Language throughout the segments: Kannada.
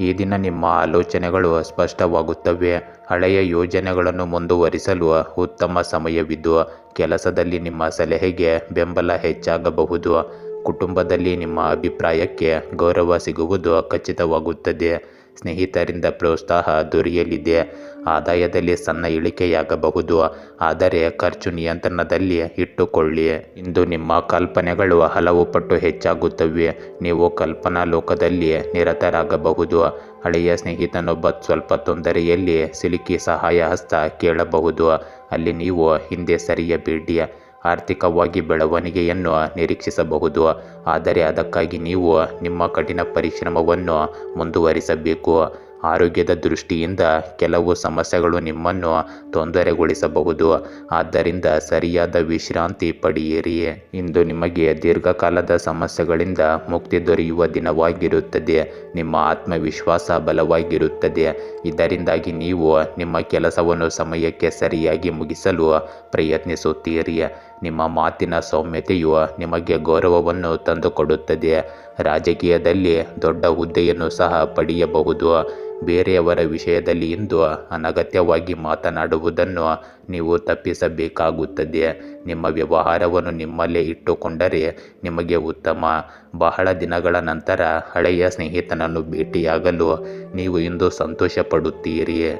ಈ ದಿನ ನಿಮ್ಮ ಆಲೋಚನೆಗಳು ಸ್ಪಷ್ಟವಾಗುತ್ತವೆ ಹಳೆಯ ಯೋಜನೆಗಳನ್ನು ಮುಂದುವರಿಸಲು ಉತ್ತಮ ಸಮಯವಿದ್ದು, ಕೆಲಸದಲ್ಲಿ ನಿಮ್ಮ ಸಲಹೆಗೆ ಬೆಂಬಲ ಹೆಚ್ಚಾಗಬಹುದು. ಕುಟುಂಬದಲ್ಲಿ ನಿಮ್ಮ ಅಭಿಪ್ರಾಯಕ್ಕೆ ಗೌರವ ಸಿಗುವುದು ಖಚಿತವಾಗುತ್ತದೆ. ಸ್ನೇಹಿತರಿಂದ ಪ್ರೋತ್ಸಾಹ ದೊರೆಯಲಿದೆ. ಆದಾಯದಲ್ಲಿ ಸಣ್ಣ ಇಳಿಕೆಯಾಗಬಹುದು. ಆದರೆ ಖರ್ಚು ನಿಯಂತ್ರಣದಲ್ಲಿ ಇಟ್ಟುಕೊಳ್ಳಿ. ಇಂದು ನಿಮ್ಮ ಕಲ್ಪನೆಗಳು ಹಲವು ಪಟ್ಟು ಹೆಚ್ಚಾಗುತ್ತವೆ. ನೀವು ಕಲ್ಪನಾ ಲೋಕದಲ್ಲಿ ನಿರತರಾಗಬಹುದು. ಹಳೆಯ ಸ್ನೇಹಿತನೊಬ್ಬ ಸ್ವಲ್ಪ ತೊಂದರೆಯಲ್ಲಿ ಸಿಲುಕಿ ಸಹಾಯ ಹಸ್ತ ಕೇಳಬಹುದು. ಅಲ್ಲಿ ನೀವು ಹಿಂದೆ ಸರಿಯಬೇಡಿ. ಆರ್ಥಿಕವಾಗಿ ಬೆಳವಣಿಗೆಯನ್ನು ನಿರೀಕ್ಷಿಸಬಹುದು. ಆದರೆ ಅದಕ್ಕಾಗಿ ನೀವು ನಿಮ್ಮ ಕಠಿಣ ಪರಿಶ್ರಮವನ್ನು ಮುಂದುವರಿಸಬೇಕು. ಆರೋಗ್ಯದ ದೃಷ್ಟಿಯಿಂದ ಕೆಲವು ಸಮಸ್ಯೆಗಳು ನಿಮ್ಮನ್ನು ತೊಂದರೆಗೊಳಿಸಬಹುದು. ಆದ್ದರಿಂದ ಸರಿಯಾದ ವಿಶ್ರಾಂತಿ ಪಡೆಯಿರಿ. ಇಂದು ನಿಮಗೆ ದೀರ್ಘಕಾಲದ ಸಮಸ್ಯೆಗಳಿಂದ ಮುಕ್ತಿ ದೊರೆಯುವ ದಿನವಾಗಿರುತ್ತದೆ. ನಿಮ್ಮ ಆತ್ಮವಿಶ್ವಾಸ ಬಲವಾಗಿರುತ್ತದೆ. ಇದರಿಂದಾಗಿ ನೀವು ನಿಮ್ಮ ಕೆಲಸವನ್ನು ಸಮಯಕ್ಕೆ ಸರಿಯಾಗಿ ಮುಗಿಸಲು ಪ್ರಯತ್ನಿಸುತ್ತೀರಿ. ನಿಮ್ಮ ಮಾತಿನ ಸೌಮ್ಯತೆಯು ನಿಮಗೆ ಗೌರವವನ್ನು ತಂದುಕೊಡುತ್ತದೆ. ರಾಜಕೀಯದಲ್ಲಿ ದೊಡ್ಡ ಹುದ್ದೆಯನ್ನು ಸಹ ಪಡೆಯಬಹುದು. ಬೇರೆಯವರ ವಿಷಯದಲ್ಲಿ ಇಂದು ಅನಗತ್ಯವಾಗಿ ಮಾತನಾಡುವುದನ್ನು ನೀವು ತಪ್ಪಿಸಬೇಕಾಗುತ್ತದೆ. ನಿಮ್ಮ ವ್ಯವಹಾರವನ್ನು ನಿಮ್ಮಲ್ಲೇ ಇಟ್ಟುಕೊಂಡರೆ ನಿಮಗೆ ಉತ್ತಮ. ಬಹಳ ದಿನಗಳ ನಂತರ ಹಳೆಯ ಸ್ನೇಹಿತನನ್ನು ಭೇಟಿಯಾಗಲು ನೀವು ಇಂದು ಸಂತೋಷ ಪಡುತ್ತೀರಿ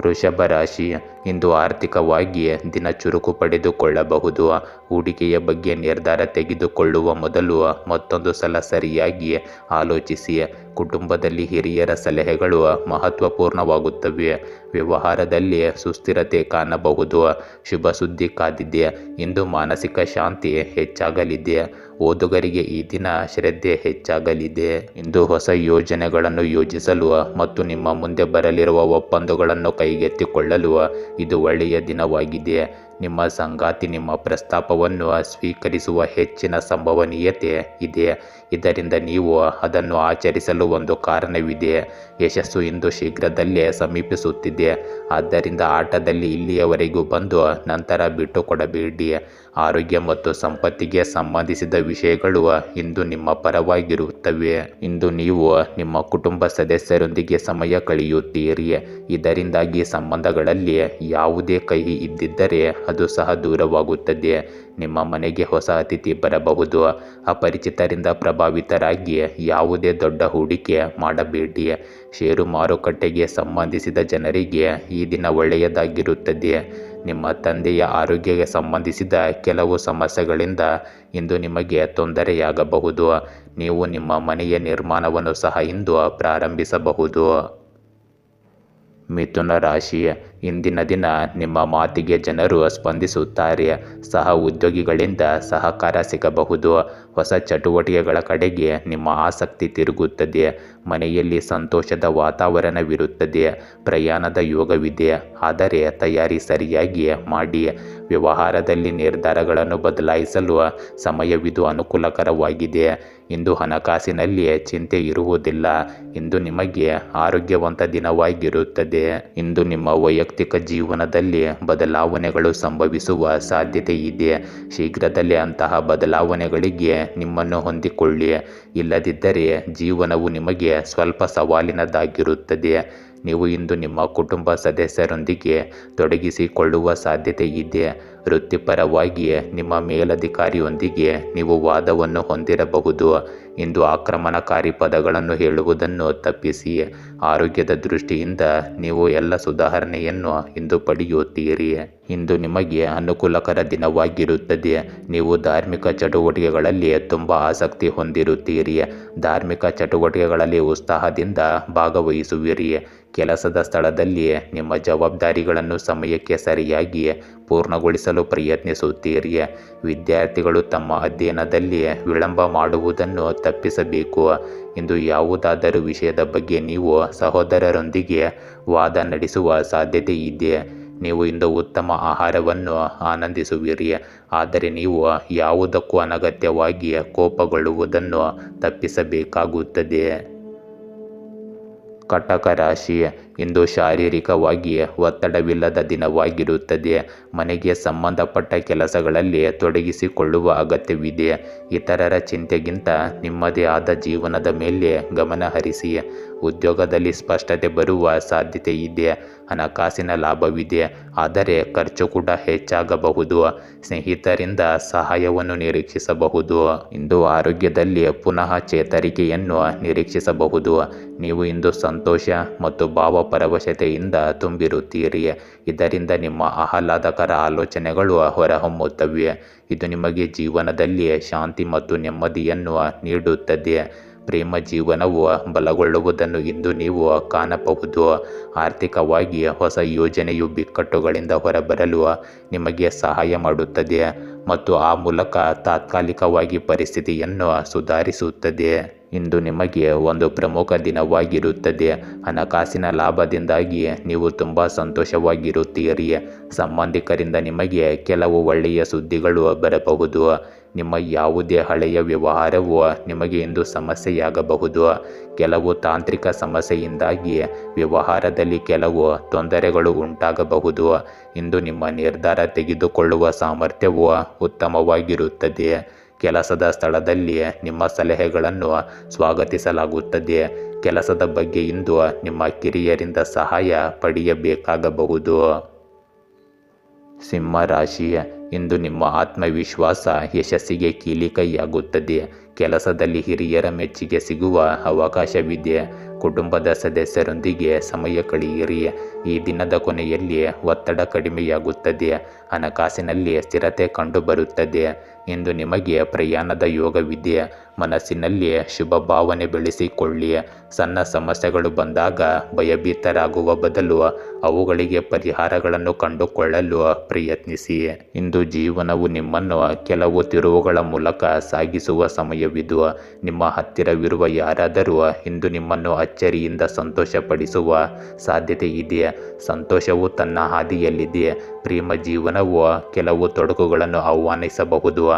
ವೃಷಭ ರಾಶಿ ಇಂದು ಆರ್ಥಿಕವಾಗಿ ದಿನ ಚುರುಕು ಪಡೆದುಕೊಳ್ಳಬಹುದು. ಹೂಡಿಕೆಯ ಬಗ್ಗೆ ನಿರ್ಧಾರ ತೆಗೆದುಕೊಳ್ಳುವ ಮೊದಲು ಮತ್ತೊಂದು ಸಲ ಸರಿಯಾಗಿ ಆಲೋಚಿಸಿ. ಕುಟುಂಬದಲ್ಲಿ ಹಿರಿಯರ ಸಲಹೆಗಳು ಮಹತ್ವಪೂರ್ಣವಾಗುತ್ತವೆ. ವ್ಯವಹಾರದಲ್ಲಿ ಸುಸ್ಥಿರತೆ ಕಾಣಬಹುದು. ಶುಭ ಸುದ್ದಿ ಕಾದಿದೆ. ಇಂದು ಮಾನಸಿಕ ಶಾಂತಿ ಹೆಚ್ಚಾಗಲಿದೆ. ಓದುಗರಿಗೆ ಈ ದಿನ ಶ್ರದ್ಧೆ ಹೆಚ್ಚಾಗಲಿದೆ. ಇಂದು ಹೊಸ ಯೋಜನೆಗಳನ್ನು ಯೋಜಿಸಲು ಮತ್ತು ನಿಮ್ಮ ಮುಂದೆ ಬರಲಿರುವ ಒಪ್ಪಂದಗಳನ್ನು ಕೈಗೆತ್ತಿಕೊಳ್ಳಲು ಇದು ಒಳ್ಳೆಯ ದಿನವಾಗಿದೆ. ನಿಮ್ಮ ಸಂಗಾತಿ ನಿಮ್ಮ ಪ್ರಸ್ತಾಪವನ್ನು ಸ್ವೀಕರಿಸುವ ಹೆಚ್ಚಿನ ಸಂಭವನೀಯತೆ ಇದೆ. ಇದರಿಂದ ನೀವು ಅದನ್ನು ಆಚರಿಸಲು ಒಂದು ಕಾರಣವಿದೆ. ಯಶಸ್ಸು ಇಂದು ಶೀಘ್ರದಲ್ಲೇ ಸಮೀಪಿಸುತ್ತಿದೆ. ಆದ್ದರಿಂದ ಆಟದಲ್ಲಿ ಇಲ್ಲಿಯವರೆಗೂ ಬಂದು ನಂತರ ಬಿಟ್ಟುಕೊಡಬೇಡಿ. ಆರೋಗ್ಯ ಮತ್ತು ಸಂಪತ್ತಿಗೆ ಸಂಬಂಧಿಸಿದ ವಿಷಯಗಳು ಇಂದು ನಿಮ್ಮ ಪರವಾಗಿರುತ್ತವೆ. ಇಂದು ನೀವು ನಿಮ್ಮ ಕುಟುಂಬ ಸದಸ್ಯರೊಂದಿಗೆ ಸಮಯ ಕಳೆಯುತ್ತೀರಿ. ಇದರಿಂದಾಗಿ ಸಂಬಂಧಗಳಲ್ಲಿ ಯಾವುದೇ ಕಹಿ ಇದ್ದಿದ್ದರೆ ಅದು ಸಹ ದೂರವಾಗುತ್ತದೆ. ನಿಮ್ಮ ಮನೆಗೆ ಹೊಸ ಅತಿಥಿ ಬರಬಹುದು. ಅಪರಿಚಿತರಿಂದ ಪ್ರಭಾವಿತರಾಗಿ ಯಾವುದೇ ದೊಡ್ಡ ಹೂಡಿಕೆ ಮಾಡಬೇಡಿ. ಷೇರು ಮಾರುಕಟ್ಟೆಗೆ ಸಂಬಂಧಿಸಿದ ಜನರಿಗೆ ಈ ದಿನ ಒಳ್ಳೆಯದಾಗಿರುತ್ತದೆ. ನಿಮ್ಮ ತಂದೆಯ ಆರೋಗ್ಯಕ್ಕೆ ಸಂಬಂಧಿಸಿದ ಕೆಲವು ಸಮಸ್ಯೆಗಳಿಂದ ಇಂದು ನಿಮಗೆ ತೊಂದರೆಯಾಗಬಹುದು. ನೀವು ನಿಮ್ಮ ಮನೆಯ ನಿರ್ಮಾಣವನ್ನು ಸಹ ಇಂದು ಪ್ರಾರಂಭಿಸಬಹುದು. ಮಿಥುನ ರಾಶಿಯ ಇಂದಿನ ದಿನ ನಿಮ್ಮ ಮಾತಿಗೆ ಜನರು ಸ್ಪಂದಿಸುತ್ತಾರೆ. ಸಹ ಉದ್ಯೋಗಿಗಳಿಂದ ಸಹಕಾರ ಸಿಗಬಹುದು. ಹೊಸ ಚಟುವಟಿಕೆಗಳ ಕಡೆಗೆ ನಿಮ್ಮ ಆಸಕ್ತಿ ತಿರುಗುತ್ತದೆ. ಮನೆಯಲ್ಲಿ ಸಂತೋಷದ ವಾತಾವರಣವಿರುತ್ತದೆ. ಪ್ರಯಾಣದ ಯೋಗವಿದೆ. ಆದರೆ ತಯಾರಿ ಸರಿಯಾಗಿ ಮಾಡಿ ವ್ಯವಹಾರದಲ್ಲಿ ನಿರ್ಧಾರಗಳನ್ನು ಬದಲಾಯಿಸಲು ಸಮಯವಿದು ಅನುಕೂಲಕರವಾಗಿದೆ. ಇಂದು ಹಣಕಾಸಿನಲ್ಲಿ ಚಿಂತೆ ಇರುವುದಿಲ್ಲ. ಇಂದು ನಿಮಗೆ ಆರೋಗ್ಯವಂತ ದಿನವಾಗಿರುತ್ತದೆ. ಇಂದು ನಿಮ್ಮ ವೈಯಕ್ತಿಕ ಜೀವನದಲ್ಲಿ ಬದಲಾವಣೆಗಳು ಸಂಭವಿಸುವ ಸಾಧ್ಯತೆ ಇದೆ. ಶೀಘ್ರದಲ್ಲೇ ಅಂತಹ ಬದಲಾವಣೆಗಳಿಗೆ ನಿಮ್ಮನ್ನು ಹೊಂದಿಕೊಳ್ಳಿ. ಇಲ್ಲದಿದ್ದರೆ ಜೀವನವು ನಿಮಗೆ ಸ್ವಲ್ಪ ಸವಾಲಿನದಾಗಿರುತ್ತದೆ. ನೀವು ಇಂದು ನಿಮ್ಮ ಕುಟುಂಬ ಸದಸ್ಯರೊಂದಿಗೆ ತೊಡಗಿಸಿಕೊಳ್ಳುವ ಸಾಧ್ಯತೆ ಇದೆ. ವೃತ್ತಿಪರವಾಗಿ ನಿಮ್ಮ ಮೇಲಧಿಕಾರಿಯೊಂದಿಗೆ ನೀವು ವಾದವನ್ನು ಹೊಂದಿರಬಹುದು ಎಂದು ಆಕ್ರಮಣಕಾರಿ ಪದಗಳನ್ನು ಹೇಳುವುದನ್ನು ತಪ್ಪಿಸಿ. ಆರೋಗ್ಯದ ದೃಷ್ಟಿಯಿಂದ ನೀವು ಎಲ್ಲ ಸುಧಾರಣೆಯನ್ನು ಇಂದು ಪಡೆಯುತ್ತೀರಿ. ಇಂದು ನಿಮಗೆ ಅನುಕೂಲಕರ ದಿನವಾಗಿರುತ್ತದೆ. ನೀವು ಧಾರ್ಮಿಕ ಚಟುವಟಿಕೆಗಳಲ್ಲಿ ತುಂಬ ಆಸಕ್ತಿ ಹೊಂದಿರುತ್ತೀರಿ. ಧಾರ್ಮಿಕ ಚಟುವಟಿಕೆಗಳಲ್ಲಿ ಉತ್ಸಾಹದಿಂದ ಭಾಗವಹಿಸುವಿರಿ. ಕೆಲಸದ ಸ್ಥಳದಲ್ಲಿ ನಿಮ್ಮ ಜವಾಬ್ದಾರಿಗಳನ್ನು ಸಮಯಕ್ಕೆ ಸರಿಯಾಗಿ ಪೂರ್ಣಗೊಳಿಸಲು ಪ್ರಯತ್ನಿಸುತ್ತೀರಿ. ವಿದ್ಯಾರ್ಥಿಗಳು ತಮ್ಮ ಅಧ್ಯಯನದಲ್ಲಿ ವಿಳಂಬ ಮಾಡುವುದನ್ನು ತಪ್ಪಿಸಬೇಕು. ಇಂದು ಯಾವುದಾದರೂ ವಿಷಯದ ಬಗ್ಗೆ ನೀವು ಸಹೋದರರೊಂದಿಗೆ ವಾದ ನಡೆಸುವ ಸಾಧ್ಯತೆ ಇದೆ. ನೀವು ಇಂದು ಉತ್ತಮ ಆಹಾರವನ್ನು ಆನಂದಿಸುವಿರಿ. ಆದರೆ ನೀವು ಯಾವುದಕ್ಕೂ ಅನಗತ್ಯವಾಗಿ ಕೋಪಗೊಳ್ಳುವುದನ್ನು ತಪ್ಪಿಸಬೇಕಾಗುತ್ತದೆ. ಕಟಕ ರಾಶಿ ಇಂದು ಶಾರೀರಿಕವಾಗಿ ಒತ್ತಡವಿಲ್ಲದ ದಿನವಾಗಿರುತ್ತದೆ. ಮನೆಗೆ ಸಂಬಂಧಪಟ್ಟ ಕೆಲಸಗಳಲ್ಲಿ ತೊಡಗಿಸಿಕೊಳ್ಳುವ ಅಗತ್ಯವಿದೆ. ಇತರರ ಚಿಂತೆಗಿಂತ ನಿಮ್ಮದೇ ಆದ ಜೀವನದ ಮೇಲೆ ಗಮನ ಹರಿಸಿ. ಉದ್ಯೋಗದಲ್ಲಿ ಸ್ಪಷ್ಟತೆ ಬರುವ ಸಾಧ್ಯತೆ ಇದೆ ಹಣಕಾಸಿನ ಲಾಭವಿದೆ. ಆದರೆ ಖರ್ಚು ಕೂಡ ಹೆಚ್ಚಾಗಬಹುದು. ಸ್ನೇಹಿತರಿಂದ ಸಹಾಯವನ್ನು ನಿರೀಕ್ಷಿಸಬಹುದು. ಇಂದು ಆರೋಗ್ಯದಲ್ಲಿ ಪುನಃ ಚೇತರಿಕೆಯನ್ನು ನಿರೀಕ್ಷಿಸಬಹುದು. ನೀವು ಇಂದು ಸಂತೋಷ ಮತ್ತು ಭಾವಪರವಶತೆಯಿಂದ ತುಂಬಿರುತ್ತೀರಿ. ಇದರಿಂದ ನಿಮ್ಮ ಆಹ್ಲಾದಕರ ಆಲೋಚನೆಗಳು ಹೊರಹೊಮ್ಮುತ್ತವೆ. ಇದು ನಿಮಗೆ ಜೀವನದಲ್ಲಿ ಶಾಂತಿ ಮತ್ತು ನೆಮ್ಮದಿಯನ್ನು ನೀಡುತ್ತದೆ. ಪ್ರೇಮ ಜೀವನವು ಬಲಗೊಳ್ಳುವುದನ್ನು ಇಂದು ನೀವು ಕಾಣಬಹುದು. ಆರ್ಥಿಕವಾಗಿ ಹೊಸ ಯೋಜನೆಯು ಬಿಕ್ಕಟ್ಟುಗಳಿಂದ ಹೊರಬರಲು ನಿಮಗೆ ಸಹಾಯ ಮಾಡುತ್ತದೆ ಮತ್ತು ಆ ಮೂಲಕ ತಾತ್ಕಾಲಿಕವಾಗಿ ಪರಿಸ್ಥಿತಿಯನ್ನು ಸುಧಾರಿಸುತ್ತದೆ. ಇಂದು ನಿಮಗೆ ಒಂದು ಪ್ರಮುಖ ದಿನವಾಗಿರುತ್ತದೆ. ಹಣಕಾಸಿನ ಲಾಭದಿಂದಾಗಿ ನೀವು ತುಂಬ ಸಂತೋಷವಾಗಿರುತ್ತೀರಿ. ಸಂಬಂಧಿಕರಿಂದ ನಿಮಗೆ ಕೆಲವು ಒಳ್ಳೆಯ ಸುದ್ದಿಗಳು ಬರಬಹುದು. ನಿಮ್ಮ ಯಾವುದೇ ಹಳೆಯ ವ್ಯವಹಾರವು ನಿಮಗೆ ಇಂದು ಸಮಸ್ಯೆಯಾಗಬಹುದು. ಕೆಲವು ತಾಂತ್ರಿಕ ಸಮಸ್ಯೆಯಿಂದಾಗಿ ವ್ಯವಹಾರದಲ್ಲಿ ಕೆಲವು ತೊಂದರೆಗಳು ಉಂಟಾಗಬಹುದು. ಇಂದು ನಿಮ್ಮ ನಿರ್ಧಾರ ತೆಗೆದುಕೊಳ್ಳುವ ಸಾಮರ್ಥ್ಯವು ಉತ್ತಮವಾಗಿರುತ್ತದೆ. ಕೆಲಸದ ಸ್ಥಳದಲ್ಲಿ ನಿಮ್ಮ ಸಲಹೆಗಳನ್ನು ಸ್ವಾಗತಿಸಲಾಗುತ್ತದೆ. ಕೆಲಸದ ಬಗ್ಗೆ ಇಂದು ನಿಮ್ಮ ಕಿರಿಯರಿಂದ ಸಹಾಯ ಪಡೆಯಬೇಕಾಗಬಹುದು. ಸಿಂಹ ರಾಶಿ ಇಂದು ನಿಮ್ಮ ಆತ್ಮವಿಶ್ವಾಸ ಯಶಸ್ಸಿಗೆ ಕೀಲಿಕೈಯಾಗುತ್ತದೆ. ಕೆಲಸದಲ್ಲಿ ಹಿರಿಯರ ಮೆಚ್ಚುಗೆ ಸಿಗುವ ಅವಕಾಶವಿದೆ. ಕುಟುಂಬದ ಸದಸ್ಯರೊಂದಿಗೆ ಸಮಯ ಕಳೆಯಿರಿ. ಈ ದಿನದ ಕೊನೆಯಲ್ಲಿ ಒತ್ತಡ ಕಡಿಮೆಯಾಗುತ್ತದೆ. ಹಣಕಾಸಿನಲ್ಲಿ ಸ್ಥಿರತೆ ಕಂಡುಬರುತ್ತದೆ. ಇಂದು ನಿಮಗೆ ಪ್ರಯಾಣದ ಯೋಗವಿದೆ ಮನಸ್ಸಿನಲ್ಲಿ ಶುಭ ಭಾವನೆ ಬೆಳೆಸಿಕೊಳ್ಳಿ. ಸಣ್ಣ ಸಮಸ್ಯೆಗಳು ಬಂದಾಗ ಭಯಭೀತರಾಗುವ ಬದಲು ಅವುಗಳಿಗೆ ಪರಿಹಾರಗಳನ್ನು ಕಂಡುಕೊಳ್ಳಲು ಪ್ರಯತ್ನಿಸಿ. ಇಂದು ಜೀವನವು ನಿಮ್ಮನ್ನು ಕೆಲವು ತಿರುವುಗಳ ಮೂಲಕ ಸಾಗಿಸುವ ಸಮಯವಿದು. ನಿಮ್ಮ ಹತ್ತಿರವಿರುವ ಯಾರಾದರೂ ಇಂದು ನಿಮ್ಮನ್ನು ಅಚ್ಚರಿಯಿಂದ ಸಂತೋಷಪಡಿಸುವ ಸಾಧ್ಯತೆ ಇದೆ. ಸಂತೋಷವು ತನ್ನ ಹಾದಿಯಲ್ಲಿದೆ. ಪ್ರೇಮ ಜೀವನವು ಕೆಲವು ತೊಡಕುಗಳನ್ನು ಆಹ್ವಾನಿಸಬಹುದು.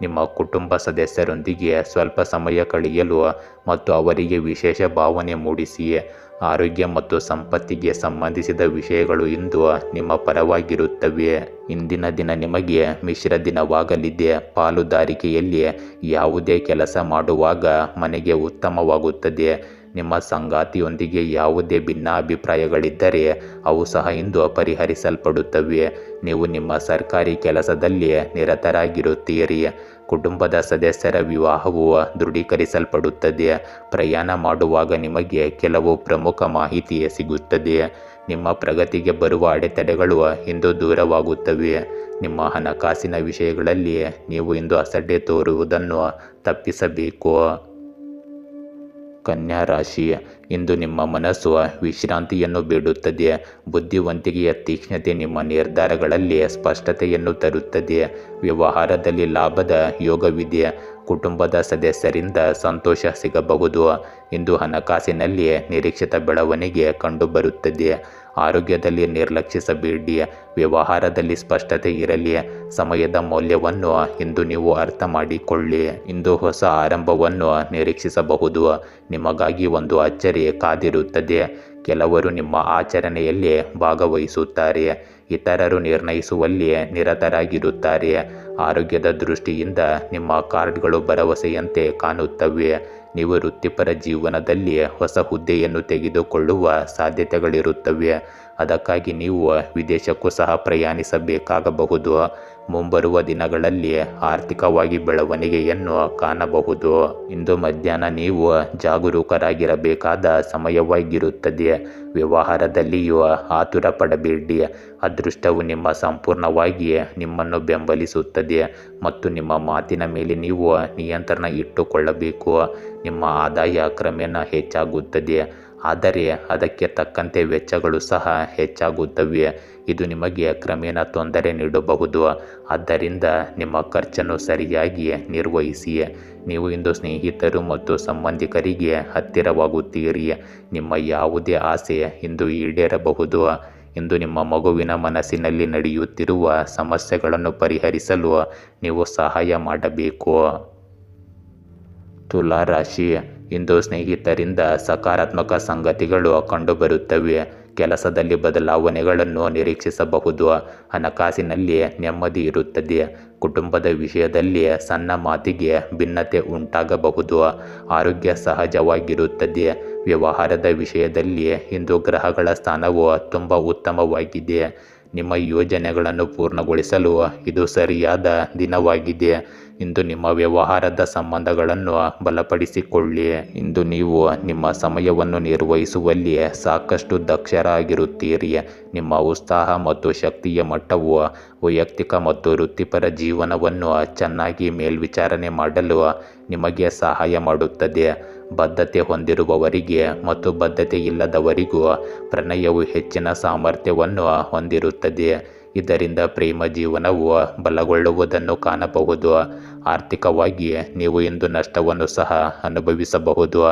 ನಿಮ್ಮ ಕುಟುಂಬ ಸದಸ್ಯರೊಂದಿಗೆ ಸ್ವಲ್ಪ ಸಮಯ ಕಳೆಯಲು ಮತ್ತು ಅವರಿಗೆ ವಿಶೇಷ ಭಾವನೆ ಮೂಡಿಸಿ ಆರೋಗ್ಯ ಮತ್ತು ಸಂಪತ್ತಿಗೆ ಸಂಬಂಧಿಸಿದ ವಿಷಯಗಳು ಇಂದು ನಿಮ್ಮ ಪರವಾಗಿರುತ್ತವೆ. ಇಂದಿನ ದಿನ ನಿಮಗೆ ಮಿಶ್ರ ದಿನವಾಗಲಿದೆ. ಪಾಲುದಾರಿಕೆಯಲ್ಲಿ ಯಾವುದೇ ಕೆಲಸ ಮಾಡುವಾಗ ಮನೆಗೆ ಉತ್ತಮವಾಗುತ್ತದೆ. ನಿಮ್ಮ ಸಂಗಾತಿಯೊಂದಿಗೆ ಯಾವುದೇ ಭಿನ್ನ ಅಭಿಪ್ರಾಯಗಳಿದ್ದರೆ ಅವು ಸಹ ಇಂದು ಪರಿಹರಿಸಲ್ಪಡುತ್ತವೆ ನೀವು ನಿಮ್ಮ ಸರ್ಕಾರಿ ಕೆಲಸದಲ್ಲಿ ನಿರತರಾಗಿರುತ್ತೀರಿ. ಕುಟುಂಬದ ಸದಸ್ಯರ ವಿವಾಹವು ದೃಢೀಕರಿಸಲ್ಪಡುತ್ತದೆ. ಪ್ರಯಾಣ ಮಾಡುವಾಗ ನಿಮಗೆ ಕೆಲವು ಪ್ರಮುಖ ಮಾಹಿತಿ ಸಿಗುತ್ತದೆ. ನಿಮ್ಮ ಪ್ರಗತಿಗೆ ಬರುವ ಅಡೆತಡೆಗಳು ಇಂದು ದೂರವಾಗುತ್ತವೆ. ನಿಮ್ಮ ಹಣಕಾಸಿನ ವಿಷಯಗಳಲ್ಲಿ ನೀವು ಇಂದು ಅಸಡ್ಡೆ ತೋರುವುದನ್ನು ತಪ್ಪಿಸಬೇಕು. ಕನ್ಯಾ ರಾಶಿ, ಇಂದು ನಿಮ್ಮ ಮನಸ್ಸು ವಿಶ್ರಾಂತಿಯನ್ನು ಬೇಡುತ್ತದೆ. ಬುದ್ಧಿವಂತಿಕೆಯ ತೀಕ್ಷ್ಣತೆ ನಿಮ್ಮ ನಿರ್ಧಾರಗಳಲ್ಲಿ ಸ್ಪಷ್ಟತೆಯನ್ನು ತರುತ್ತದೆ. ವ್ಯವಹಾರದಲ್ಲಿ ಲಾಭದ ಯೋಗವಿದೆ. ಕುಟುಂಬದ ಸದಸ್ಯರಿಂದ ಸಂತೋಷ ಸಿಗಬಹುದು. ಇಂದು ಹಣಕಾಸಿನಲ್ಲಿ ನಿರೀಕ್ಷಿತ ಬೆಳವಣಿಗೆ ಕಂಡುಬರುತ್ತದೆ. ಆರೋಗ್ಯದಲ್ಲಿ ನಿರ್ಲಕ್ಷಿಸಬೇಡಿ ವ್ಯವಹಾರದಲ್ಲಿ ಸ್ಪಷ್ಟತೆ ಇರಲಿ ಸಮಯದ ಮೌಲ್ಯವನ್ನು ಇಂದು ನೀವು ಅರ್ಥ ಮಾಡಿಕೊಳ್ಳಿ. ಇಂದು ಹೊಸ ಆರಂಭವನ್ನು ನಿರೀಕ್ಷಿಸಬಹುದು. ನಿಮಗಾಗಿ ಒಂದು ಅಚ್ಚರಿ ಕಾದಿರುತ್ತದೆ. ಕೆಲವರು ನಿಮ್ಮ ಆಚರಣೆಯಲ್ಲಿ ಭಾಗವಹಿಸುತ್ತಾರೆ. ಇತರರು ನಿರ್ಣಯಿಸುವಲ್ಲಿ ನಿರತರಾಗಿರುತ್ತಾರೆ. ಆರೋಗ್ಯದ ದೃಷ್ಟಿಯಿಂದ ನಿಮ್ಮ ಕಾರ್ಡ್ಗಳು ಭರವಸೆಯಂತೆ ಕಾಣುತ್ತವೆ. ನೀವು ವೃತ್ತಿಪರ ಜೀವನದಲ್ಲಿ ಹೊಸ ಹುದ್ದೆಯನ್ನು ತೆಗೆದುಕೊಳ್ಳುವ ಸಾಧ್ಯತೆಗಳಿರುತ್ತವೆ. ಅದಕ್ಕಾಗಿ ನೀವು ವಿದೇಶಕ್ಕೂ ಸಹ ಪ್ರಯಾಣಿಸಬೇಕಾಗಬಹುದು. ಮುಂಬರುವ ದಿನಗಳಲ್ಲಿ ಆರ್ಥಿಕವಾಗಿ ಬೆಳವಣಿಗೆಯನ್ನು ಕಾಣಬಹುದು. ಇಂದು ಮಧ್ಯಾಹ್ನ ನೀವು ಜಾಗರೂಕರಾಗಿರಬೇಕಾದ ಸಮಯವಾಗಿರುತ್ತದೆ. ವ್ಯವಹಾರದಲ್ಲಿಯೂ ಆತುರ ಪಡಬೇಡಿ ಅದೃಷ್ಟವು ನಿಮ್ಮ ಸಂಪೂರ್ಣವಾಗಿ ನಿಮ್ಮನ್ನು ಬೆಂಬಲಿಸುತ್ತದೆ ಮತ್ತು ನಿಮ್ಮ ಮಾತಿನ ಮೇಲೆ ನೀವು ನಿಯಂತ್ರಣ ಇಟ್ಟುಕೊಳ್ಳಬೇಕು. ನಿಮ್ಮ ಆದಾಯ ಕ್ರಮೇಣ ಹೆಚ್ಚಾಗುತ್ತದೆ. ಆದರೆ ಅದಕ್ಕೆ ತಕ್ಕಂತೆ ವೆಚ್ಚಗಳು ಸಹ ಹೆಚ್ಚಾಗುತ್ತವೆ. ಇದು ನಿಮಗೆ ಕ್ರಮೇಣ ತೊಂದರೆ ನೀಡಬಹುದು. ಆದ್ದರಿಂದ ನಿಮ್ಮ ಖರ್ಚನ್ನು ಸರಿಯಾಗಿ ನಿರ್ವಹಿಸಿ ನೀವು ಇಂದು ಸ್ನೇಹಿತರು ಮತ್ತು ಸಂಬಂಧಿಕರಿಗೆ ಹತ್ತಿರವಾಗುತ್ತೀರಿ. ನಿಮ್ಮ ಯಾವುದೇ ಆಸೆ ಇಂದು ಈಡೇರಬಹುದು. ಇಂದು ನಿಮ್ಮ ಮಗುವಿನ ಮನಸ್ಸಿನಲ್ಲಿ ನಡೆಯುತ್ತಿರುವ ಸಮಸ್ಯೆಗಳನ್ನು ಪರಿಹರಿಸಲು ನೀವು ಸಹಾಯ ಮಾಡಬೇಕು. ತುಲಾ ರಾಶಿ ಇಂದು ಸ್ನೇಹಿತರಿಂದ ಸಕಾರಾತ್ಮಕ ಸಂಗತಿಗಳು ಕಂಡುಬರುತ್ತವೆ. ಕೆಲಸದಲ್ಲಿ ಬದಲಾವಣೆಗಳನ್ನು ನಿರೀಕ್ಷಿಸಬಹುದು. ಹಣಕಾಸಿನಲ್ಲಿ ನೆಮ್ಮದಿ ಇರುತ್ತದೆ. ಕುಟುಂಬದ ವಿಷಯದಲ್ಲಿ ಸಣ್ಣ ಮಾತಿಗೆ ಭಿನ್ನತೆ ಉಂಟಾಗಬಹುದು. ಆರೋಗ್ಯ ಸಹಜವಾಗಿರುತ್ತದೆ. ವ್ಯವಹಾರದ ವಿಷಯದಲ್ಲಿ ಇಂದು ಗ್ರಹಗಳ ಸ್ಥಾನವು ತುಂಬ ಉತ್ತಮವಾಗಿದೆ. ನಿಮ್ಮ ಯೋಜನೆಗಳನ್ನು ಪೂರ್ಣಗೊಳಿಸಲು ಇದು ಸರಿಯಾದ ದಿನವಾಗಿದೆ. ಇಂದು ನಿಮ್ಮ ವ್ಯವಹಾರದ ಸಂಬಂಧಗಳನ್ನು ಬಲಪಡಿಸಿಕೊಳ್ಳಿ. ಇಂದು ನೀವು ನಿಮ್ಮ ಸಮಯವನ್ನು ನಿರ್ವಹಿಸುವಲ್ಲಿ ಸಾಕಷ್ಟು ದಕ್ಷರಾಗಿರುತ್ತೀರಿ. ನಿಮ್ಮ ಉತ್ಸಾಹ ಮತ್ತು ಶಕ್ತಿಯ ಮಟ್ಟವು ವೈಯಕ್ತಿಕ ಮತ್ತು ವೃತ್ತಿಪರ ಜೀವನವನ್ನು ಚೆನ್ನಾಗಿ ಮೇಲ್ವಿಚಾರಣೆ ಮಾಡಲು ನಿಮಗೆ ಸಹಾಯ ಮಾಡುತ್ತದೆ. ಬದ್ಧತೆ ಹೊಂದಿರುವವರಿಗೆ ಮತ್ತು ಬದ್ಧತೆ ಇಲ್ಲದವರಿಗೂ ಪ್ರಣಯವು ಹೆಚ್ಚಿನ ಸಾಮರ್ಥ್ಯವನ್ನು ಹೊಂದಿರುತ್ತದೆ. ಇದರಿಂದ ಪ್ರೇಮ ಜೀವನವು ಬಲಗೊಳ್ಳುವುದನ್ನು ಕಾಣಬಹುದು. ಆರ್ಥಿಕವಾಗಿ ನೀವು ಇಂದು ನಷ್ಟವನ್ನು ಸಹ ಅನುಭವಿಸಬಹುದು.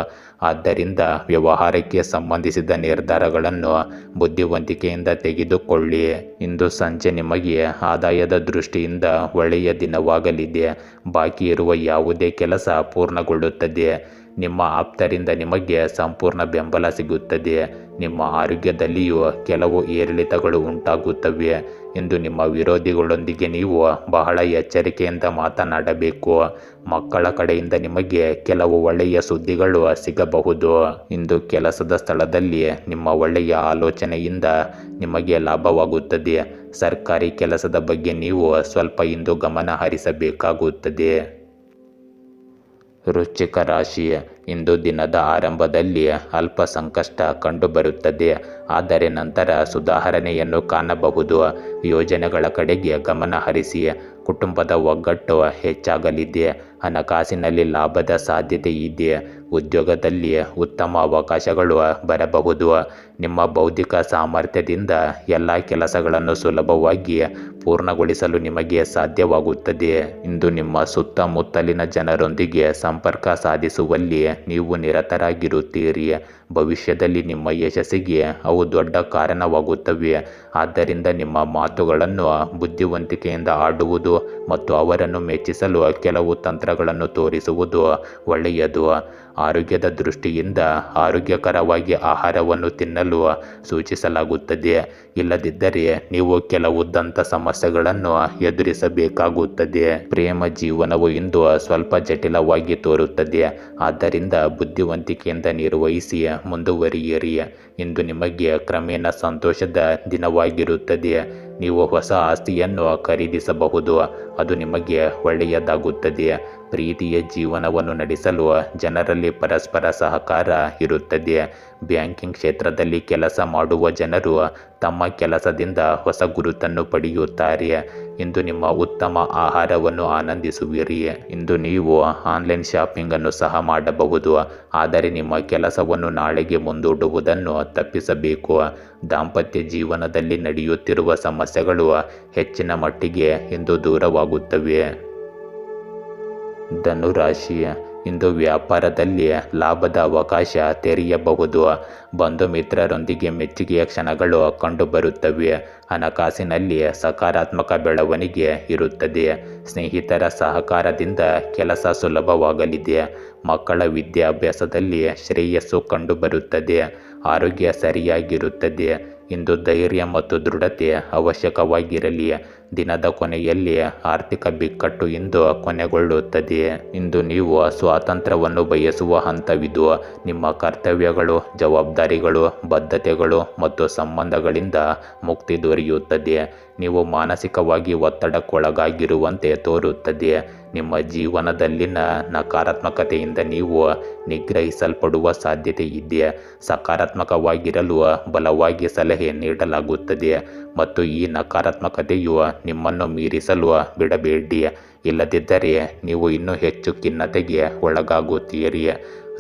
ಆದ್ದರಿಂದ ವ್ಯವಹಾರಕ್ಕೆ ಸಂಬಂಧಿಸಿದ ನಿರ್ಧಾರಗಳನ್ನು ಬುದ್ಧಿವಂತಿಕೆಯಿಂದ ತೆಗೆದುಕೊಳ್ಳಿ. ಇಂದು ಸಂಜೆ ನಿಮಗೆ ಆದಾಯದ ದೃಷ್ಟಿಯಿಂದ ಒಳ್ಳೆಯ ದಿನವಾಗಲಿದೆ. ಬಾಕಿ ಇರುವ ಯಾವುದೇ ಕೆಲಸ ಪೂರ್ಣಗೊಳ್ಳುತ್ತದೆ. ನಿಮ್ಮ ಆಪ್ತರಿಂದ ನಿಮಗೆ ಸಂಪೂರ್ಣ ಬೆಂಬಲ ಸಿಗುತ್ತದೆ. ನಿಮ್ಮ ಆರೋಗ್ಯದಲ್ಲಿಯೂ ಕೆಲವು ಏರಿಳಿತಗಳು ಉಂಟಾಗುತ್ತವೆ. ಎಂದು ನಿಮ್ಮ ವಿರೋಧಿಗಳೊಂದಿಗೆ ನೀವು ಬಹಳ ಎಚ್ಚರಿಕೆಯಿಂದ ಮಾತನಾಡಬೇಕು. ಮಕ್ಕಳ ಕಡೆಯಿಂದ ನಿಮಗೆ ಕೆಲವು ಒಳ್ಳೆಯ ಸುದ್ದಿಗಳು ಸಿಗಬಹುದು. ಇಂದು ಕೆಲಸದ ಸ್ಥಳದಲ್ಲಿ ನಿಮ್ಮ ಒಳ್ಳೆಯ ಆಲೋಚನೆಯಿಂದ ನಿಮಗೆ ಲಾಭವಾಗುತ್ತದೆ. ಸರ್ಕಾರಿ ಕೆಲಸದ ಬಗ್ಗೆ ನೀವು ಸ್ವಲ್ಪ ಇಂದು ಗಮನ ಹರಿಸಬೇಕಾಗುತ್ತದೆ. ವೃಶ್ಚಿಕ ರಾಶಿ ಇಂದು ದಿನದ ಆರಂಭದಲ್ಲಿ ಅಲ್ಪ ಸಂಕಷ್ಟ ಕಂಡುಬರುತ್ತದೆ. ಆದರೆ ನಂತರ ಸುಧಾರಣೆಯನ್ನು ಕಾಣಬಹುದು. ಯೋಜನೆಗಳ ಕಡೆಗೆ ಗಮನ ಹರಿಸಿ ಕುಟುಂಬದ ಒಗ್ಗಟ್ಟು ಹೆಚ್ಚಾಗಲಿದೆ. ಹಣಕಾಸಿನಲ್ಲಿ ಲಾಭದ ಸಾಧ್ಯತೆ ಇದೆ. ಉದ್ಯೋಗದಲ್ಲಿ ಉತ್ತಮ ಅವಕಾಶಗಳು ಬರಬಹುದು. ನಿಮ್ಮ ಬೌದ್ಧಿಕ ಸಾಮರ್ಥ್ಯದಿಂದ ಎಲ್ಲ ಕೆಲಸಗಳನ್ನು ಸುಲಭವಾಗಿ ಪೂರ್ಣಗೊಳಿಸಲು ನಿಮಗೆ ಸಾಧ್ಯವಾಗುತ್ತದೆ. ಇಂದು ನಿಮ್ಮ ಸುತ್ತಮುತ್ತಲಿನ ಜನರೊಂದಿಗೆ ಸಂಪರ್ಕ ಸಾಧಿಸುವಲ್ಲಿ ನೀವು ನಿರತರಾಗಿರುತ್ತೀರಿ. ಭವಿಷ್ಯದಲ್ಲಿ ನಿಮ್ಮ ಯಶಸ್ಸಿಗೆ ಅವು ದೊಡ್ಡ ಕಾರಣವಾಗುತ್ತವೆ. ಆದ್ದರಿಂದ ನಿಮ್ಮ ಮಾತುಗಳನ್ನು ಬುದ್ಧಿವಂತಿಕೆಯಿಂದ ಆಡುವುದು ಮತ್ತು ಅವರನ್ನು ಮೆಚ್ಚಿಸಲು ಕೆಲವು ತಂತ್ರಗಳನ್ನು ತೋರಿಸುವುದು ಒಳ್ಳೆಯದು. ಆರೋಗ್ಯದ ದೃಷ್ಟಿಯಿಂದ ಆರೋಗ್ಯಕರವಾಗಿ ಆಹಾರವನ್ನು ತಿನ್ನಲು ಸೂಚಿಸಲಾಗುತ್ತದೆ. ಇಲ್ಲದಿದ್ದರೆ ನೀವು ಕೆಲವು ದಂತ ಸಮಸ್ಯೆಗಳನ್ನು ಎದುರಿಸಬೇಕಾಗುತ್ತದೆ. ಪ್ರೇಮ ಜೀವನವು ಇಂದು ಸ್ವಲ್ಪ ಜಟಿಲವಾಗಿ ತೋರುತ್ತದೆ. ಆದ್ದರಿಂದ ಬುದ್ಧಿವಂತಿಕೆಯಿಂದ ನಿರ್ವಹಿಸಿ ಮುಂದುವರಿಯಿರಿ. ಇಂದು ನಿಮಗೆ ಕ್ರಮೇಣ ಸಂತೋಷದ ದಿನವಾಗಿರುತ್ತದೆ. ನೀವು ಹೊಸ ಆಸ್ತಿಯನ್ನು ಖರೀದಿಸಬಹುದು. ಅದು ನಿಮಗೆ ಒಳ್ಳೆಯದಾಗುತ್ತದೆ. ಪ್ರೀತಿಯ ಜೀವನವನ್ನು ನಡೆಸಲು ಜನರಲ್ಲಿ ಪರಸ್ಪರ ಸಹಕಾರ ಇರುತ್ತದೆ. ಬ್ಯಾಂಕಿಂಗ್ ಕ್ಷೇತ್ರದಲ್ಲಿ ಕೆಲಸ ಮಾಡುವ ಜನರು ತಮ್ಮ ಕೆಲಸದಿಂದ ಹೊಸ ಗುರುತನ್ನು ಪಡೆಯುತ್ತಾರೆ. ಇಂದು ನಿಮ್ಮ ಉತ್ತಮ ಆಹಾರವನ್ನು ಆನಂದಿಸುವಿರಿ. ಇಂದು ನೀವು ಆನ್ಲೈನ್ ಶಾಪಿಂಗನ್ನು ಸಹ ಮಾಡಬಹುದು. ಆದರೆ ನಿಮ್ಮ ಕೆಲಸವನ್ನು ನಾಳೆಗೆ ಮುಂದೂಡುವುದನ್ನು ತಪ್ಪಿಸಬೇಕು. ದಾಂಪತ್ಯ ಜೀವನದಲ್ಲಿ ನಡೆಯುತ್ತಿರುವ ಸಮಸ್ಯೆಗಳು ಹೆಚ್ಚಿನ ಮಟ್ಟಿಗೆ ಇಂದು ದೂರವಾಗುತ್ತವೆ. ಧನುರಾಶಿ ಇಂದು ವ್ಯಾಪಾರದಲ್ಲಿ ಲಾಭದ ಅವಕಾಶ ತೆರೆಯಬಹುದು. ಬಂಧು ಮಿತ್ರರೊಂದಿಗೆ ಮೆಚ್ಚುಗೆಯ ಕ್ಷಣಗಳು ಕಂಡುಬರುತ್ತವೆ. ಹಣಕಾಸಿನಲ್ಲಿ ಸಕಾರಾತ್ಮಕ ಬೆಳವಣಿಗೆ ಇರುತ್ತದೆ. ಸ್ನೇಹಿತರ ಸಹಕಾರದಿಂದ ಕೆಲಸ ಸುಲಭವಾಗಲಿದೆ. ಮಕ್ಕಳ ವಿದ್ಯಾಭ್ಯಾಸದಲ್ಲಿ ಶ್ರೇಯಸ್ಸು ಕಂಡುಬರುತ್ತದೆ. ಆರೋಗ್ಯ ಸರಿಯಾಗಿರುತ್ತದೆ. ಇಂದು ಧೈರ್ಯ ಮತ್ತು ದೃಢತೆ ಅವಶ್ಯಕವಾಗಿರಲಿ. ದಿನದ ಕೊನೆಯಲ್ಲಿ ಆರ್ಥಿಕ ಬಿಕ್ಕಟ್ಟು ಇಂದು ಕೊನೆಗೊಳ್ಳುತ್ತದೆ ಇಂದು ನೀವು ಸ್ವಾತಂತ್ರ್ಯವನ್ನು ಬಯಸುವ ಹಂತವಿದು. ನಿಮ್ಮ ಕರ್ತವ್ಯಗಳು, ಜವಾಬ್ದಾರಿಗಳು, ಬದ್ಧತೆಗಳು ಮತ್ತು ಸಂಬಂಧಗಳಿಂದ ಮುಕ್ತಿ ದೊರೆಯುತ್ತದೆ ನೀವು ಮಾನಸಿಕವಾಗಿ ಒತ್ತಡಕ್ಕೊಳಗಾಗಿರುವಂತೆ ತೋರುತ್ತದೆ ನಿಮ್ಮ ಜೀವನದಲ್ಲಿನ ನಕಾರಾತ್ಮಕತೆಯಿಂದ ನೀವು ನಿಗ್ರಹಿಸಲ್ಪಡುವ ಸಾಧ್ಯತೆ ಇದೆ ಸಕಾರಾತ್ಮಕವಾಗಿರಲು ಬಲವಾಗಿ ಸಲಹೆ ನೀಡಲಾಗುತ್ತದೆ ಮತ್ತು ಈ ನಕಾರಾತ್ಮಕತೆಯು ನಿಮ್ಮನ್ನು ಮೀರಿಸಲು ಬಿಡಬೇಡಿ. ಇಲ್ಲದಿದ್ದರೆ ನೀವು ಇನ್ನೂ ಹೆಚ್ಚು ಖಿನ್ನತೆಗೆ ಒಳಗಾಗುತ್ತೀರಿ.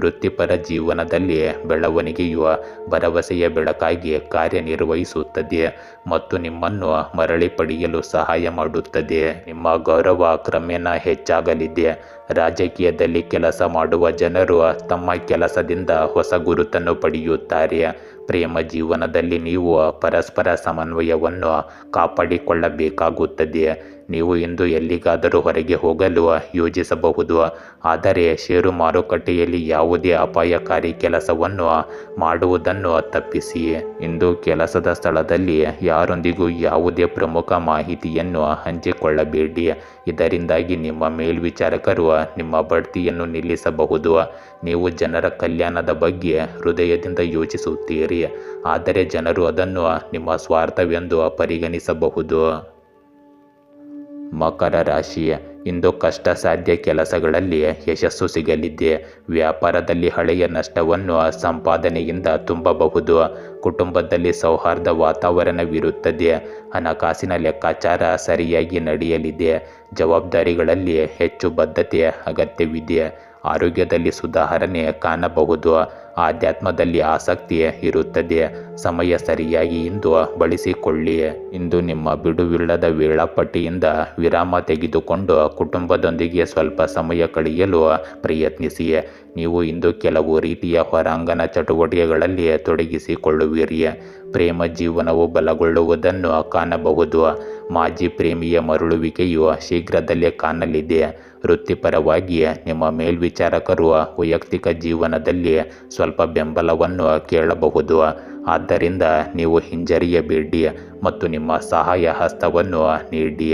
ವೃತ್ತಿಪರ ಜೀವನದಲ್ಲಿ ಬೆಳವಣಿಗೆಯು ಭರವಸೆಯ ಬೆಳಕಾಗಿ ಕಾರ್ಯನಿರ್ವಹಿಸುತ್ತದೆ ಮತ್ತು ನಿಮ್ಮನ್ನು ಮರಳಿ ಪಡೆಯಲು ಸಹಾಯ ಮಾಡುತ್ತದೆ. ನಿಮ್ಮ ಗೌರವ ಕ್ರಮೇಣ ಹೆಚ್ಚಾಗಲಿದೆ. ರಾಜಕೀಯದಲ್ಲಿ ಕೆಲಸ ಮಾಡುವ ಜನರು ತಮ್ಮ ಕೆಲಸದಿಂದ ಹೊಸ ಗುರುತನ್ನು ಪಡೆಯುತ್ತಾರೆ. ಪ್ರೇಮ ಜೀವನದಲ್ಲಿ ನೀವು ಪರಸ್ಪರ ಸಮನ್ವಯವನ್ನು ಕಾಪಾಡಿಕೊಳ್ಳಬೇಕಾಗುತ್ತದೆ. ನೀವು ಇಂದು ಎಲ್ಲಿಗಾದರೂ ಹೊರಗೆ ಹೋಗಲು ಯೋಜಿಸಬಹುದು. ಆದರೆ ಷೇರು ಮಾರುಕಟ್ಟೆಯಲ್ಲಿ ಯಾವುದೇ ಅಪಾಯಕಾರಿ ಕೆಲಸವನ್ನು ಮಾಡುವುದನ್ನು ತಪ್ಪಿಸಿ. ಇಂದು ಕೆಲಸದ ಸ್ಥಳದಲ್ಲಿ ಯಾರೊಂದಿಗೂ ಯಾವುದೇ ಪ್ರಮುಖ ಮಾಹಿತಿಯನ್ನು ಹಂಚಿಕೊಳ್ಳಬೇಡಿ. ಇದರಿಂದಾಗಿ ನಿಮ್ಮ ಮೇಲ್ವಿಚಾರಕರು ನಿಮ್ಮ ಬಡ್ತಿಯನ್ನು ನಿಲ್ಲಿಸಬಹುದು. ನೀವು ಜನರ ಕಲ್ಯಾಣದ ಬಗ್ಗೆ ಹೃದಯದಿಂದ ಯೋಚಿಸುತ್ತೀರಿ. ಆದರೆ ಜನರು ಅದನ್ನು ನಿಮ್ಮ ಸ್ವಾರ್ಥವೆಂದು ಪರಿಗಣಿಸಬಹುದು. ಮಕರ ರಾಶಿ ಇಂದು ಕಷ್ಟ ಸಾಧ್ಯ ಕೆಲಸಗಳಲ್ಲಿ ಯಶಸ್ಸು ಸಿಗಲಿದೆ. ವ್ಯಾಪಾರದಲ್ಲಿ ಹಳೆಯ ನಷ್ಟವನ್ನು ಸಂಪಾದನೆಯಿಂದ ತುಂಬಬಹುದು. ಕುಟುಂಬದಲ್ಲಿ ಸೌಹಾರ್ದ ವಾತಾವರಣವಿರುತ್ತದೆ. ಹಣಕಾಸಿನ ಲೆಕ್ಕಾಚಾರ ಸರಿಯಾಗಿ ನಡೆಯಲಿದೆ. ಜವಾಬ್ದಾರಿಗಳಲ್ಲಿ ಹೆಚ್ಚು ಬದ್ಧತೆ ಅಗತ್ಯವಿದೆ. ಆರೋಗ್ಯದಲ್ಲಿ ಸುಧಾರಣೆ ಕಾಣಬಹುದು. ಆಧ್ಯಾತ್ಮದಲ್ಲಿ ಆಸಕ್ತಿ ಇರುತ್ತದೆ. ಸಮಯ ಸರಿಯಾಗಿ ಇಂದು ಬಳಸಿಕೊಳ್ಳಿ. ಇಂದು ನಿಮ್ಮ ಬಿಡುವಿಲ್ಲದ ವೇಳಾಪಟ್ಟಿಯಿಂದ ವಿರಾಮ ತೆಗೆದುಕೊಂಡು ಕುಟುಂಬದೊಂದಿಗೆ ಸ್ವಲ್ಪ ಸಮಯ ಕಳೆಯಲು ಪ್ರಯತ್ನಿಸಿ. ನೀವು ಇಂದು ಕೆಲವು ರೀತಿಯ ಹೊರಾಂಗಣ ಚಟುವಟಿಕೆಗಳಲ್ಲಿ ತೊಡಗಿಸಿಕೊಳ್ಳುವಿರಿ. ಪ್ರೇಮ ಜೀವನವು ಬಲಗೊಳ್ಳುವುದನ್ನು ಕಾಣಬಹುದು. ಮಾಜಿ ಪ್ರೇಮಿಯ ಮರಳುವಿಕೆಯು ಶೀಘ್ರದಲ್ಲೇ ಕಾಣಲಿದೆ. ವೃತ್ತಿಪರವಾಗಿ ನಿಮ್ಮ ಮೇಲ್ವಿಚಾರಕರು ವೈಯಕ್ತಿಕ ಜೀವನದಲ್ಲಿ ಸ್ವಲ್ಪ ಬೆಂಬಲವನ್ನು ಕೇಳಬಹುದು. ಆದ್ದರಿಂದ ನೀವು ಹಿಂಜರಿಯಬೇಡಿ ಮತ್ತು ನಿಮ್ಮ ಸಹಾಯ ಹಸ್ತವನ್ನು ನೀಡಿ.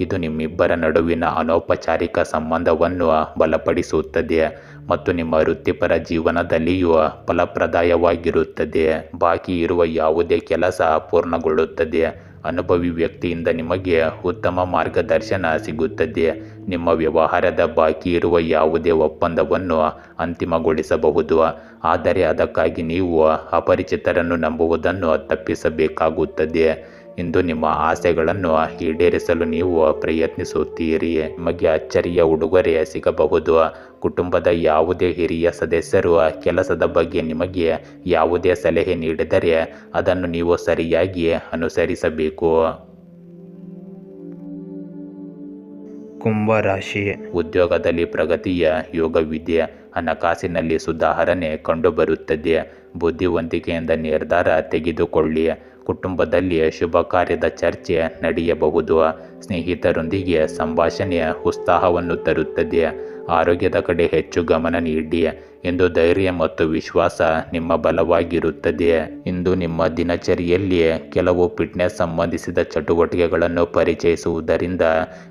ಇದು ನಿಮ್ಮಿಬ್ಬರ ನಡುವಿನ ಅನೌಪಚಾರಿಕ ಸಂಬಂಧವನ್ನು ಬಲಪಡಿಸುತ್ತದೆ ಮತ್ತು ನಿಮ್ಮ ವೃತ್ತಿಪರ ಜೀವನದಲ್ಲಿಯೂ ಫಲಪ್ರದಾಯವಾಗಿರುತ್ತದೆ. ಬಾಕಿ ಇರುವ ಯಾವುದೇ ಕೆಲಸ ಪೂರ್ಣಗೊಳ್ಳುತ್ತದೆ. ಅನುಭವಿ ವ್ಯಕ್ತಿಯಿಂದ ನಿಮಗೆ ಉತ್ತಮ ಮಾರ್ಗದರ್ಶನ ಸಿಗುತ್ತದೆ. ನಿಮ್ಮ ವ್ಯವಹಾರದ ಬಾಕಿ ಇರುವ ಯಾವುದೇ ಒಪ್ಪಂದವನ್ನು ಅಂತಿಮಗೊಳಿಸಬಹುದು. ಆದರೆ ಅದಕ್ಕಾಗಿ ನೀವು ಅಪರಿಚಿತರನ್ನು ನಂಬುವುದನ್ನು ತಪ್ಪಿಸಬೇಕಾಗುತ್ತದೆ. ಇಂದು ನಿಮ್ಮ ಆಸೆಗಳನ್ನು ಈಡೇರಿಸಲು ನೀವು ಪ್ರಯತ್ನಿಸುತ್ತೀರಿ. ನಿಮಗೆ ಅಚ್ಚರಿಯ ಉಡುಗೊರೆ ಸಿಗಬಹುದು. ಕುಟುಂಬದ ಯಾವುದೇ ಹಿರಿಯ ಸದಸ್ಯರು ಕೆಲಸದ ಬಗ್ಗೆ ನಿಮಗೆ ಯಾವುದೇ ಸಲಹೆ ನೀಡಿದರೆ ಅದನ್ನು ನೀವು ಸರಿಯಾಗಿ ಅನುಸರಿಸಬೇಕು. ಕುಂಭರಾಶಿ. ಉದ್ಯೋಗದಲ್ಲಿ ಪ್ರಗತಿಯ ಯೋಗವಿದೆ ಹಣಕಾಸಿನಲ್ಲಿ ಸುಧಾರಣೆ ಕಂಡುಬರುತ್ತದೆ. ಬುದ್ಧಿವಂತಿಕೆಯಿಂದ ನಿರ್ಧಾರ ತೆಗೆದುಕೊಳ್ಳಿ. ಕುಟುಂಬದಲ್ಲಿ ಶುಭ ಕಾರ್ಯದ ಚರ್ಚೆ ನಡೆಯಬಹುದು. ಸ್ನೇಹಿತರೊಂದಿಗೆ ಸಂಭಾಷಣೆಯ ಉತ್ಸಾಹವನ್ನು ತರುತ್ತದೆ. ಆರೋಗ್ಯದ ಕಡೆ ಹೆಚ್ಚು ಗಮನ ನೀಡಿ. ಇಂದು ಧೈರ್ಯ ಮತ್ತು ವಿಶ್ವಾಸ ನಿಮ್ಮ ಬಲವಾಗಿರುತ್ತದೆ ಇಂದು ನಿಮ್ಮ ದಿನಚರಿಯಲ್ಲಿ ಕೆಲವು ಫಿಟ್ನೆಸ್ ಸಂಬಂಧಿಸಿದ ಚಟುವಟಿಕೆಗಳನ್ನು ಪರಿಚಯಿಸುವುದರಿಂದ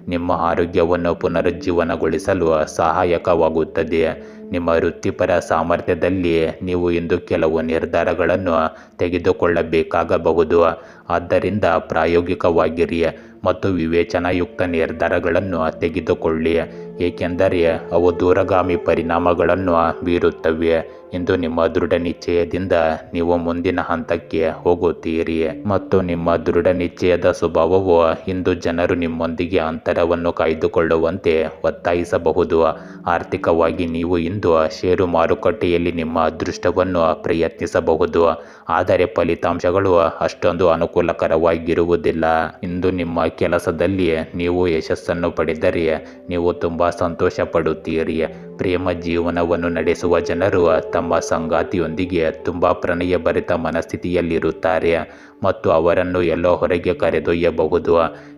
ನಿಮ್ಮ ಆರೋಗ್ಯವನ್ನು ಪುನರುಜ್ಜೀವನಗೊಳಿಸಲು ಸಹಾಯಕವಾಗುತ್ತದೆ ನಿಮ್ಮ ವೃತ್ತಿಪರ ಸಾಮರ್ಥ್ಯದಲ್ಲಿ ನೀವು ಇಂದು ಕೆಲವು ನಿರ್ಧಾರಗಳನ್ನು ತೆಗೆದುಕೊಳ್ಳಬೇಕಾಗಬಹುದು. ಆದ್ದರಿಂದ ಪ್ರಾಯೋಗಿಕವಾಗಿರಿ ಮತ್ತು ವಿವೇಚನಾಯುಕ್ತ ನಿರ್ಧಾರಗಳನ್ನು ತೆಗೆದುಕೊಳ್ಳಿ. ಏಕೆಂದರೆ ಅವು ದೂರಗಾಮಿ ಪರಿಣಾಮಗಳನ್ನು ಬೀರುತ್ತವೆ ಇಂದು ನಿಮ್ಮ ದೃಢ ನಿಶ್ಚಯದಿಂದ ನೀವು ಮುಂದಿನ ಹಂತಕ್ಕೆ ಹೋಗುತ್ತೀರಿ. ಮತ್ತು ನಿಮ್ಮ ದೃಢ ನಿಶ್ಚಯದ ಸ್ವಭಾವವು ಇಂದು ಜನರು ನಿಮ್ಮೊಂದಿಗೆ ಅಂತರವನ್ನು ಕಾಯ್ದುಕೊಳ್ಳುವಂತೆ ಒತ್ತಾಯಿಸಬಹುದು. ಆರ್ಥಿಕವಾಗಿ ನೀವು ಇಂದು ಷೇರು ಮಾರುಕಟ್ಟೆಯಲ್ಲಿ ನಿಮ್ಮ ಅದೃಷ್ಟವನ್ನು ಪ್ರಯತ್ನಿಸಬಹುದು. ಆದರೆ ಫಲಿತಾಂಶಗಳು ಅಷ್ಟೊಂದು ಅನುಕೂಲಕರವಾಗಿರುವುದಿಲ್ಲ. ಇಂದು ನಿಮ್ಮ ಕೆಲಸದಲ್ಲಿ ನೀವು ಯಶಸ್ಸನ್ನು ಪಡೆದರೆ ನೀವು ತುಂಬ ಸಂತೋಷ ಪಡುತ್ತೀರಿ ಪ್ರೇಮ ಜೀವನವನ್ನು ನಡೆಸುವ ಜನರು ತಮ್ಮ ಸಂಗಾತಿಯೊಂದಿಗೆ ತುಂಬ ಪ್ರಣಯಭರಿತ ಮನಸ್ಥಿತಿಯಲ್ಲಿರುತ್ತಾರೆ ಮತ್ತು ಅವರನ್ನು ಎಲ್ಲೋ ಹೊರಗೆ ಕರೆದೊಯ್ಯಬಹುದು.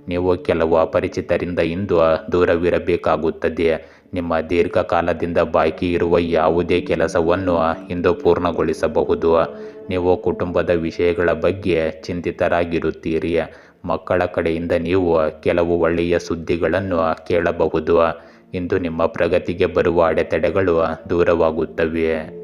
ನೀವು ಕೆಲವು ಅಪರಿಚಿತರಿಂದ ಇಂದು ದೂರವಿರಬೇಕಾಗುತ್ತದೆ. ನಿಮ್ಮ ದೀರ್ಘಕಾಲದಿಂದ ಬಾಕಿ ಇರುವ ಯಾವುದೇ ಕೆಲಸವನ್ನು ಇಂದು ಪೂರ್ಣಗೊಳಿಸಬಹುದು. ನೀವು ಕುಟುಂಬದ ವಿಷಯಗಳ ಬಗ್ಗೆ ಚಿಂತಿತರಾಗಿರುತ್ತೀರಿ ಮಕ್ಕಳ ಕಡೆಯಿಂದ ನೀವು ಕೆಲವು ಒಳ್ಳೆಯ ಸುದ್ದಿಗಳನ್ನು ಕೇಳಬಹುದು. ಇಂದು ನಿಮ್ಮ ಪ್ರಗತಿಗೆ ಬರುವ ಅಡೆತಡೆಗಳು ದೂರವಾಗುತ್ತವೆ.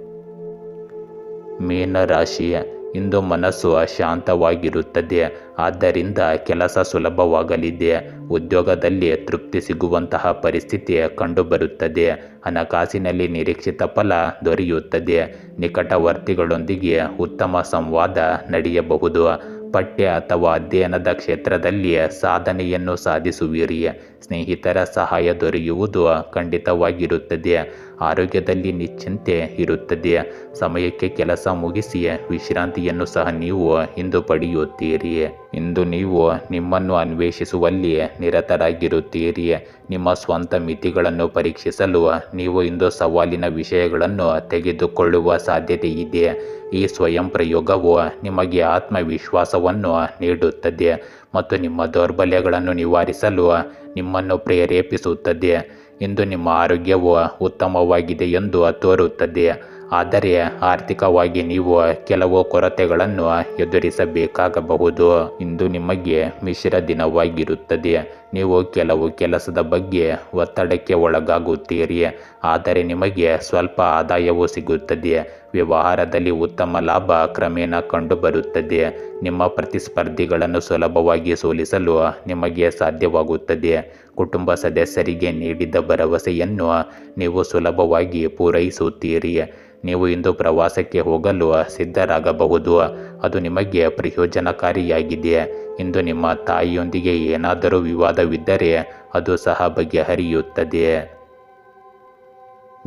ಮೀನ ರಾಶಿ ಇಂದು ಮನಸ್ಸು ಶಾಂತವಾಗಿರುತ್ತದೆ ಆದ್ದರಿಂದ ಕೆಲಸ ಸುಲಭವಾಗಲಿದೆ. ಉದ್ಯೋಗದಲ್ಲಿ ತೃಪ್ತಿ ಸಿಗುವಂತಹ ಪರಿಸ್ಥಿತಿ ಕಂಡುಬರುತ್ತದೆ. ಹಣಕಾಸಿನಲ್ಲಿ ನಿರೀಕ್ಷಿತ ಫಲ ದೊರೆಯುತ್ತದೆ. ನಿಕಟವರ್ತಿಗಳೊಂದಿಗೆ ಉತ್ತಮ ಸಂವಾದ ನಡೆಯಬಹುದು. ಪಠ್ಯ ಅಥವಾ ಅಧ್ಯಯನದ ಕ್ಷೇತ್ರದಲ್ಲಿ ಸಾಧನೆಯನ್ನು ಸಾಧಿಸುವಿರಿ. ಸ್ನೇಹಿತರ ಸಹಾಯ ದೊರೆಯುವುದು ಖಂಡಿತವಾಗಿರುತ್ತದೆ. ಆರೋಗ್ಯದಲ್ಲಿ ನಿಶ್ಚಿಂತೆ ಇರುತ್ತದೆ. ಸಮಯಕ್ಕೆ ಕೆಲಸ ಮುಗಿಸಿ ವಿಶ್ರಾಂತಿಯನ್ನು ಸಹ ನೀವು ಇಂದು ಪಡೆಯುತ್ತೀರಿ. ಇಂದು ನೀವು ನಿಮ್ಮನ್ನು ಅನ್ವೇಷಿಸುವಲ್ಲಿ ನಿರತರಾಗಿರುತ್ತೀರಿ. ನಿಮ್ಮ ಸ್ವಂತ ಮಿತಿಗಳನ್ನು ಪರೀಕ್ಷಿಸಲು ನೀವು ಇಂದು ಸವಾಲಿನ ವಿಷಯಗಳನ್ನು ತೆಗೆದುಕೊಳ್ಳುವ ಸಾಧ್ಯತೆ ಇದೆ ಈ ಸ್ವಯಂ ಪ್ರಯೋಗವು ನಿಮಗೆ ಆತ್ಮವಿಶ್ವಾಸವನ್ನು ನೀಡುತ್ತದೆ ಮತ್ತು ನಿಮ್ಮ ದೌರ್ಬಲ್ಯಗಳನ್ನು ನಿವಾರಿಸಲು ನಿಮ್ಮನ್ನು ಪ್ರೇರೇಪಿಸುತ್ತದೆ. ಇಂದು ನಿಮ್ಮ ಆರೋಗ್ಯವು ಉತ್ತಮವಾಗಿದೆ ಎಂದು ತೋರುತ್ತದೆ. ಆದರೆ ಆರ್ಥಿಕವಾಗಿ ನೀವು ಕೆಲವು ಕೊರತೆಗಳನ್ನು ಎದುರಿಸಬೇಕಾಗಬಹುದು. ಇಂದು ನಿಮಗೆ ಮಿಶ್ರ ದಿನವಾಗಿರುತ್ತದೆ. ನೀವು ಕೆಲವು ಕೆಲಸದ ಬಗ್ಗೆ ಒತ್ತಡಕ್ಕೆ ಒಳಗಾಗುತ್ತೀರಿ. ಆದರೆ ನಿಮಗೆ ಸ್ವಲ್ಪ ಆದಾಯವೂ ಸಿಗುತ್ತದೆ. ವ್ಯವಹಾರದಲ್ಲಿ ಉತ್ತಮ ಲಾಭ ಕ್ರಮೇಣ ಕಂಡುಬರುತ್ತದೆ. ನಿಮ್ಮ ಪ್ರತಿಸ್ಪರ್ಧಿಗಳನ್ನು ಸುಲಭವಾಗಿ ಸೋಲಿಸಲು ನಿಮಗೆ ಸಾಧ್ಯವಾಗುತ್ತದೆ. ಕುಟುಂಬ ಸದಸ್ಯರಿಗೆ ನೀಡಿದ ಭರವಸೆಯನ್ನು ನೀವು ಸುಲಭವಾಗಿ ಪೂರೈಸುತ್ತೀರಿ. ನೀವು ಇಂದು ಪ್ರವಾಸಕ್ಕೆ ಹೋಗಲು ಸಿದ್ಧರಾಗಬಹುದು. ಅದು ನಿಮಗೆ ಪ್ರಯೋಜನಕಾರಿಯಾಗಿದೆ. ಇಂದು ನಿಮ್ಮ ತಾಯಿಯೊಂದಿಗೆ ಏನಾದರೂ ವಿವಾದವಿದ್ದರೆ ಅದು ಸಹ ಬಗೆಹರಿಯುತ್ತದೆ.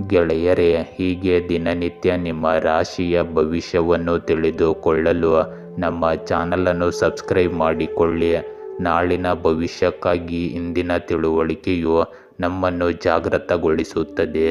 ಗೆಳೆಯರೇ, ಹೀಗೆ ದಿನನಿತ್ಯ ನಿಮ್ಮ ರಾಶಿಯ ಭವಿಷ್ಯವನ್ನು ತಿಳಿದುಕೊಳ್ಳಲು ನಮ್ಮ ಚಾನಲನ್ನು ಸಬ್ಸ್ಕ್ರೈಬ್ ಮಾಡಿಕೊಳ್ಳಿ. ನಾಳಿನ ಭವಿಷ್ಯಕ್ಕಾಗಿ ಇಂದಿನ ತಿಳುವಳಿಕೆಯು ನಮ್ಮನ್ನು ಜಾಗೃತಗೊಳಿಸುತ್ತದೆ.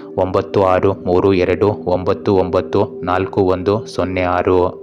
ಒಂಬತ್ತು ಆರು ಮೂರು ಎರಡು ಒಂಬತ್ತು ಒಂಬತ್ತು ನಾಲ್ಕು ಒಂದು ಸೊನ್ನೆ ಆರು.